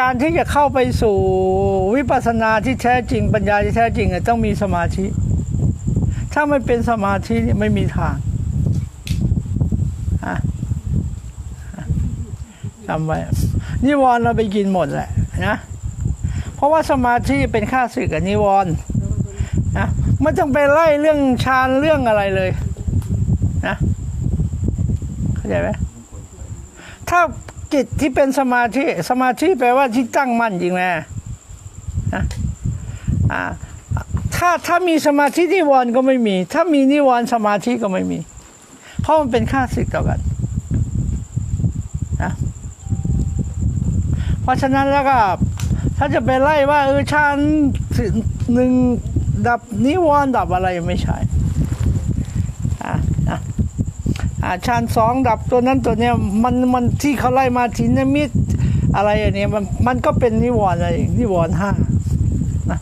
การที่จะเข้าไปสู่วิปัสสนาที่แท้จริงปัญญาที่แท้จริงต้องมีสมาธิ ถ้าไม่เป็นสมาธิไม่มีทางจำไว้นิวรณ์เราไปกินหมดแหละนะเพราะว่าสมาธิเป็นค่าศึกกับนิวรณ์นะไม่ต้องไปไล่เรื่องฌานเรื่องอะไรเลยนะเข้าใจไหมถ้า จิตที่เป็นสมาธิสมาธิแปลว่าที่ตั้งมั่นจริงนะนะอ่าถ้าถ้ามีสมาธินิวรณ์ก็ไม่มี ถ้ามีนิวรณ์สมาธิก็ไม่มี เพราะมันเป็นค่าศึกต่อกันนะเพราะฉะนั้นแล้วก็ถ้าจะไปไล่ว่าเออชานหนึ่งดับนิวรณ์ดับอะไรไม่ใช่อะอะ อะชานสองดับตัวนั้นตัวเนี้ยมันมันที่เขาไล่มาทินมิตอะไรอย่างเนี้ยมันมันก็เป็นนิวรณ์อะไรนิวรณ์ห้านะ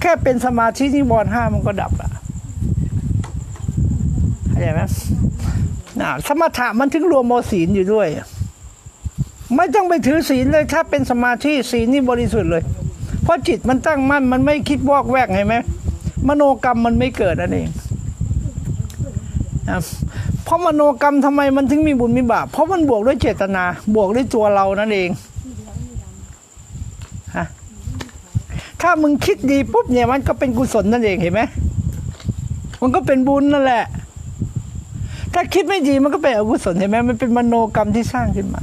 แค่เป็นสมาธินิวรณ์ห้ามันก็ดับอะเข้าใจไหมนะสมถะมันถึงรวมโมศีลอยู่ด้วย ไม่ต้องไปถือศีลเลย ถ้าเป็นสมาธิศีลนี่บริสุทธิ์เลย เพราะจิตมันตั้งมั่นมันไม่คิดวอกแวกไงไหมมโนกรรมมันไม่เกิดนั่นเอง เพราะมโนกรรมทำไมมันถึงมีบุญมีบาปเพราะมันบวกด้วยเจตนา บวกด้วยตัวเรานั่นเองฮะถ้ามึงคิดดีปุ๊บเนี่ยมันก็เป็นกุศลนั่นเองเห็นไหมมันก็เป็นบุญนั่นแหละ ถ้าคิดไม่ดีมันก็เป็นอกุศลเห็นไหมมันเป็นมโนกรรมที่สร้างขึ้นมา